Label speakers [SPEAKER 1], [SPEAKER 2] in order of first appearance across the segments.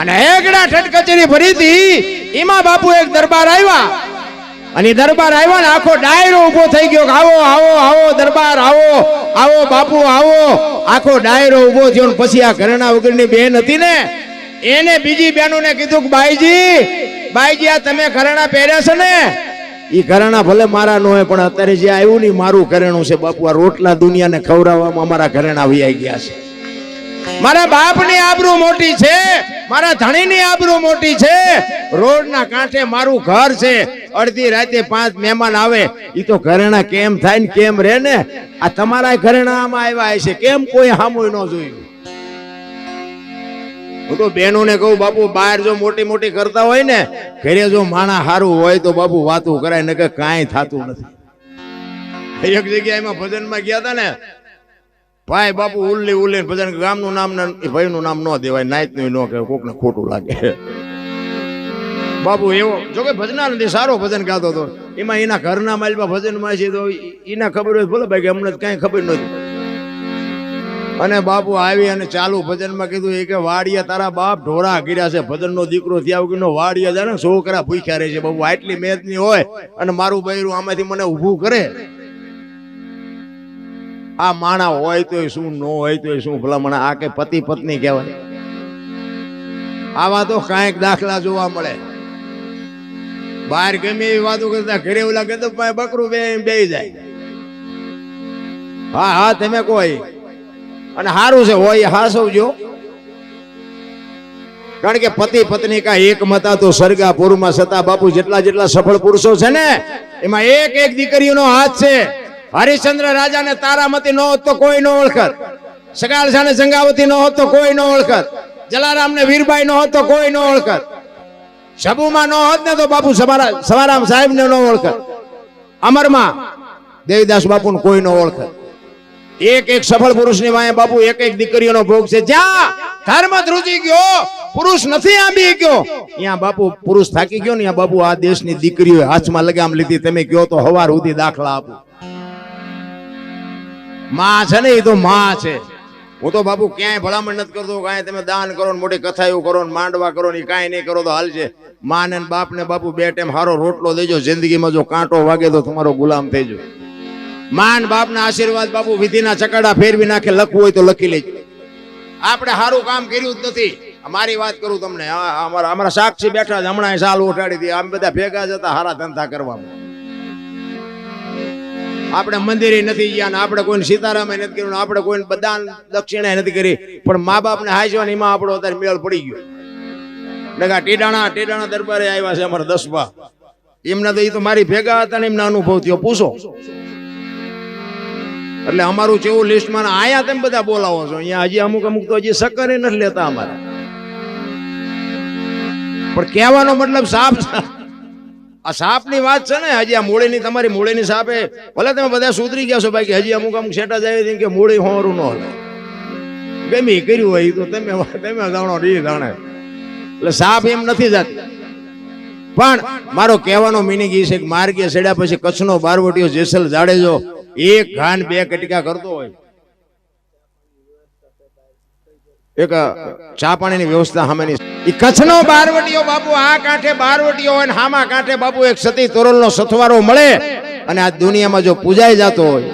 [SPEAKER 1] અને એકડા ઠટ કચેરી હતી એમાં બાપુ એક દરબાર આવ્યા અને દરબાર આવ્યા ને આખો ડાયરો ઊભો થઈ ગયો આવો આવો આવો, દરબાર, આવો આવો, બાપુ, આવો. આખો ડાયરો ઊભો થયો ને પછી આ ઘરેણા વગરની બેન હતી ને, એને બીજી બેનોને કીધું કે બાઈજી બાઈજી, આ તમે ઘરેણા પહેર્યા છે ને? એ ઘરેણા ભલે મારા ન હોય, પણ અત્યારે જે આવ્યું ને મારું ઘરેણું છે. બાપુ, આ રોટલા દુનિયાને ખવડાવવામાં મારા ઘરેણા વૈયા ગયા છે. મારા બાપની આબરૂ મોટી છે, મારા ધણીની આબરૂ મોટી છે. રોડના કાંઠે મારું ઘર છે. અડધી રાતે પાંચ મહેમાન આવે. એ તો ઘરેણા કેમ થાય ને કેમ રહે ને? આ તમારા ઘરેણા આમાં આવ્યા છે કેમ કોઈ હામુય ન જોયું? હું તો બહેનોને કહું, બાપુ, બહાર જો મોટી મોટી કરતા હોય ને, ઘરે જો માણા સારું હોય તો બાપુ વાતું કરાય ને કે કાંઈ થતું નથી. એક જગ્યાએ એમાં ભજનમાં ગયા હતા ને ભાઈ બાપુ ઉલ્લી ઉલ્લી બધા ગામનું નામ ને ભાઈનું નામ ન દેવાય નાયતનું ન કહેવાય કોકને ખોટું લાગે. બાપુ એવો જો કે ભજનાનંદી સારો ભજન ગાતો હતો એમાં એના ઘરના માલમાં ભજનમાં છે તો એના ખબર હોય ભલે ભાઈ કે અમને કાંઈ ખબર નથી અને બાપુ આવી અને ચાલુ ભજનમાં કીધું એ કે વાડિયા તારા બાપ ઢોરા ગીર્યા છે ભજનનો દીકરો થયા વગરનો વાડિયા જાય ને છોકરા ભૂખ્યા રહે છે. બાપુ આટલી મેદની હોય અને મારું બૈરું આમાંથી મને ઊભું કરે આ માણા હોય તો શું, ન હોય તો શું ભલામણ આ કે પતિ પત્ની કહેવાય. આવા તો કાંઈક દાખલા જોવા મળે. બહાર ગમે એવી વાતો કરતા ઘરે ઓલા કે બકરું બે બે જાય. હા હા, તમે કોઈ અને સારું છે, હોય હા સૌજો કારણ કે પતિ પત્ની કા એક મતા તો સરગાપુરમાં સતા બાપુ જેટલા જેટલા સફળ પુરુષો છે ને, એમાં એક એક દીકરીઓનો હાથ છે. હરિશ્ચંદ્ર રાજાને તારામતી ન હોત કોઈ ન ઓળખત. સગાળ સાને સંગાવતી ન હોત કોઈ ન ઓળખત. જલારામ ને વીરબાઈ ન હોત કોઈ ન ઓળખત. સબુમાં ન હોત ને તો બાપુ સવારા સવારામ સાહેબ ને ઓળખત. અમરમાં દેવીદાસ બાપુ કોઈ ન ઓળખત. એક એક સફળ પુરુષની વાંહે બાપુ એક એક દીકરીઓનો ભોગ છે. જ્યાં ધર્મ ધ્રુજી ગયો, પુરુષ નથી આંબી ગયો. ત્યાં બાપુ પુરુષ થાકી ગયો ને બાપુ આ દેશની દીકરીઓ હાથમાં લગામ લીધી. તમે કયો તો હવાર સુધી દાખલા આપો. માં છે ને, એ તો માં છે. હું તો બાપુ ક્યાંય ભલામણ નથી કરતો, કાંઈ તમે દાન કરો ને મોટી એવું કરો ને માંડવા કરો ને કાંઈ નહીં કરો, તો હાલ છે. માં ને બાપ ને બાપુ બે ટાઈમ હારો રોટલો દેજો જિંદગીમાં જો કાંટો વાગે તો તમારો ગુલામ થઈ જાય માન બાપના આશીર્વાદ બાપુ, વિધિના ચકડા ફેરવી નાખે, લખવું હોય તો લખી લેજો. આપણે સારું કામ કર્યું જ નથી. મારી વાત કરું તમને અમારા અમારા સાક્ષી બેઠા હમણાં સાલ ઉઠાડી હતી. આમ બધા ભેગા જતા હારા ધંધા કરવામાં. આપણે મંદિરે નથી ગયા ને આપણે કોઈને સીતારામે નથી કર્યું આપણે કોઈને બધા દક્ષિણા નથી કરી. પણ મા બાપને હાજવા એમાં આપણો અત્યારે મેળ પડી ગયો. નગા ટીડાણા ટીડાણા દરબારે આવ્યા છે અમારા દસમા. એમના તો એ તો મારી ભેગા હતા ને એમના અનુભવ થયો. પૂછો. એટલે અમારું જેવું લિસ્ટમાં આયા તેમ બધા બોલાવો છો. અહીંયા હજી અમુક અમુક તો હજી સક્કર નથી લેતા અમારા. પણ કહેવાનો મતલબ સાપ આ સાપની વાત છે ને, હજી આ મૂળીની તમારી મૂળીની સાપે, ભલે તમે બધા સુધરી ગયા છો ભાઈ કે હજી અમુક અમુક સેટા જાય કે મૂળી હોરું ન હલે ગમે કર્યું હોય તો તમે તમે જાણો રી જાણે. એટલે સાપ એમ નથી જાતી. પણ મારો કહેવાનો મિનિંગ એ છે કે માર્ગે ચડ્યા પછી કચ્છનો બારવટીઓ જેસલ જાડેજો, એક ઘાન બે કટકા કરતો હોય. એક ચા પાણીની વ્યવસ્થા સામેની ઈ કચ્છનો બારવટીઓ બાપુ, આ કાંઠે બારવટીઓ હોય ને હામા કાંઠે બાપુ એક સતી તોરલનો સથવારો મળે અને આ દુનિયામાં જો પૂજાઈ જતો હોય,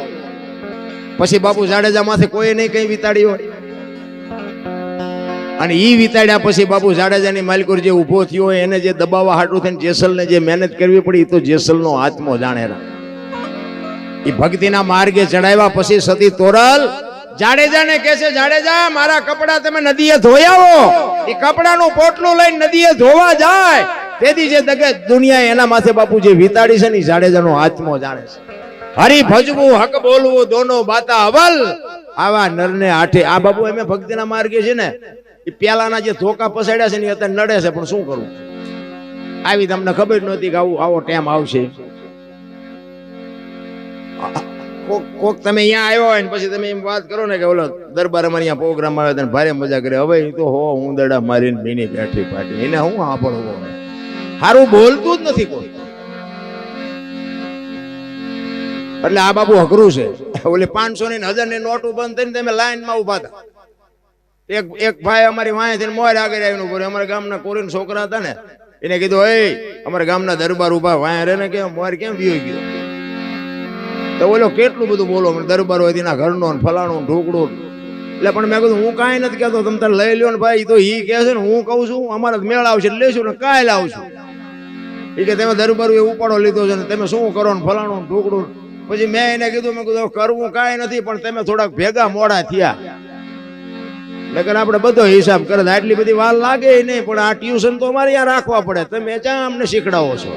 [SPEAKER 1] પછી બાપુ જાડેજા માંથી કોઈ નહીં કંઈ વિતાડી હોય. અને એ વિતાડ્યા પછી બાપુ જાડેજાની માલિકોર જે ઊભો થયો હોય, એને જે દબાવવા હાટું થઈને જેસલને જે મહેનત કરવી પડી એ તો જેસલનો આત્મો જાણેરા એ ભક્તિના માર્ગે ચડાવ્યા પછી સતી તોરલ જાડેજાને કહે છે, જાડેજા, મારા કપડા તમે નદીએ ધોઈ આવો. એ કપડાનું પોટલું લઈને નદીએ ધોવા જાય. તેથી જે દુનિયા એના માથે બાપુ જે વિતાડી છે ને જાડેજા જાડેજાનો આત્મો જાણે છે. હરી ભજવું, હક બોલવું, દોનો બાતા અવલ આવા નરને આઠે આ બાપુ અમે ભક્તિના માર્ગે છે ને, એ પેલાના જે ધોકા પસાડ્યા છે ને અત્યારે નડે છે, પણ શું કરવું આવી તમને ખબર નહોતી કે આવું આવો ટાઈમ આવશે. કોક તમે અહીંયા આવ્યો હોય ને પછી તમે એમ વાત કરો ને કે ઓલો દરબાર અમારે અહીંયા પ્રોગ્રામ આવે તને ભારે મજા કરે. હવે તો હો હું દડા મારીને મીની બેઠી પાટી. એને હું સાંભળવો સારું બોલતું જ નથી કોઈ. એટલે આ બાબુ અઘરું છે. ઓલી પાંચસો ની હજારની નોટો બંધ થઈને તમે લાઈનમાં ઊભા હતા. એક એક ભાઈ અમારી થઈને મોર આગળ આવીને રહ્યો. અમારા ગામના કોરીન છોકરા હતા ને. એને કીધું એ અમારા ગામના દરબાર ઊભા વાંય રે ને કે મોર કેમ વિયો ગયો? તો બોલો કેટલું બધું બોલો? દરબાર હોય તેના ઘરનો ને ફલાણું ને એટલે પણ મેં કીધું, હું કાંઈ નથી કહેતો, તમે તારે લઈ લ્યો ને ભાઈ. તો એ કહે છે ને, હું કહું છું, અમારે મેળ આવશે લેશું ને કાંઈ લાવશું. એ કે તમે દરબાર એ ઉપાડો લીધો છે ને, તમે શું કરો ને ફલાણું ને પછી મેં એને કીધું, મેં કીધું કરવું કાંઈ નથી, પણ તમે થોડાક ભેગા મોડા થયા. નકર આપણે બધો હિસાબ કરે, આટલી બધી વાર લાગે નહીં, પણ આ ટ્યુશન તો અમારે ત્યાં રાખવા પડે. તમે ચા અમને શીખડાવો છો.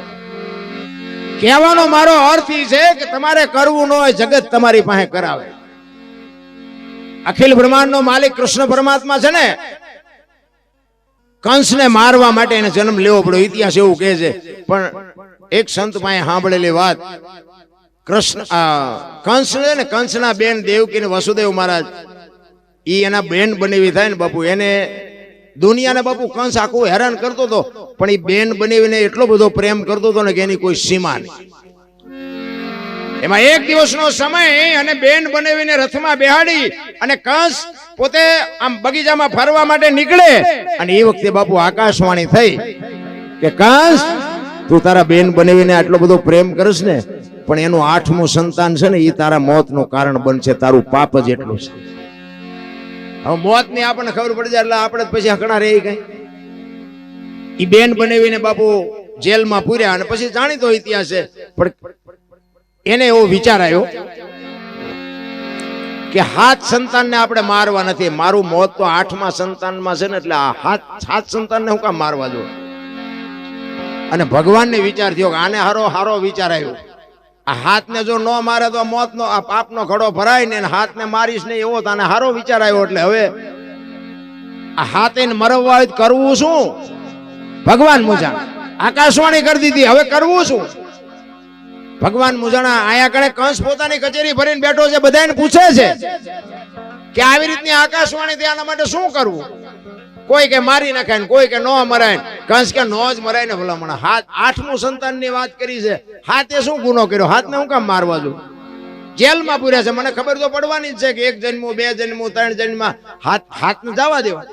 [SPEAKER 1] કહેવાનો મારો અર્થ એ છે કે તમારે કરવું ન હોય, જગત તમારી પાસે કરાવે. અખિલ બ્રહ્માંડનો માલિક કૃષ્ણ પરમાત્મા છે ને, કંસને મારવા માટે એને જન્મ લેવો પડ્યો. ઇતિહાસ એવું કહે છે. પણ એક સંત પાસે સાંભળેલી વાત, કૃષ્ણ કંસ છે ને, કંસના બેન દેવકી ને વસુદેવ મહારાજ એ એના બેન બનેવી થાય ને બાપુ. એને દુનિયાને બાપુ કંસ આખું હેરાન કરતો હતો, પણ એ બેન બનેવીને એટલો બધો પ્રેમ કરતો હતો ને કે એની કોઈ સીમા નહીં. એમાં એક દિવસનો સમય અને બેન બનાવીને રથમાં બેહાડી અને કંસ પોતે આમ બગીચામાં ફરવા માટે નીકળે અને એ વખતે બાપુ આકાશવાણી થઈ કે, કંસ, તું તારા બેન બનાવીને આટલો બધો પ્રેમ કરીશ ને, પણ એનું આઠમું સંતાન છે ને એ તારા મોતનું કારણ બનશે, તારું પાપ જ એટલું છે. હવે મોતની આપણને ખબર પડી જાય એટલે આપણે પછી હકણા રહી ગઈ. ઈ બેન બનાવીને બાપુ જેલમાં પૂર્યા અને પછી જાણીતો ઇતિહાસ છે. પણ એને એવો વિચાર આવ્યો કે હાથ સંતાનને આપણે મારવા નથી. મારું મોત તો આઠમા સંતાનમાં છે ને એટલે આ હાથ સાત સંતાનને હું કામ મારવા જો અને ભગવાનને વિચાર થયો કે આને હારો હારો વિચાર આવ્યો. હાથને જો ન મારે તો મોતનો, આ પાપનો ઘડો ભરાય ને હાથ હાથને મારીશ ને એવો તને હારો વિચાર આવ્યો એટલે હવે આ હાથે મરવવા કરવું શું? ભગવાન મુજા આકાશવાણી કરી દીધી, હવે કરવું શું? ભગવાન મુજાણા આયા કડે કંસ પોતાની કચેરી ભરીને બેઠો છે બધાને પૂછે છે કે આવી રીતની આકાશવાણી ત્યાં માટે શું કરવું? કોઈ કે મારી નાખે ને કોઈ કે ન મરાય કંસ કે નો જ મરાય ને ભલામણ હાથ આઠમું સંતાનની વાત કરી છે. હાથે શું ગુનો કર્યો? હાથને હું કામ મારવા જો જેલમાં પૂર્યા છે. મને ખબર તો પડવાની જ છે કે એક જન્મ, બે જન્મ, ત્રણ જન્મ હાથ હાથને જવા દેવા.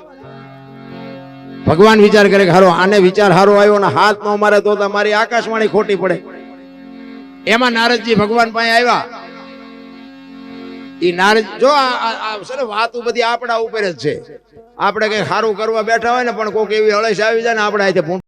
[SPEAKER 1] ભગવાન વિચાર કરે કે હારો, આને વિચાર હારો આવ્યો ને હાથ નો મારે તો તમારી આકાશવાણી ખોટી પડે. એમાં નારદજી ભગવાન પાસે આવ્યા. જો વાતો બધી આપણા ઉપર જ છે. આપણે કઈ સારું કરવા બેઠા હોય ને પણ કોઈક એવી હળેશ આવી જાય ને આપણે ભૂંડ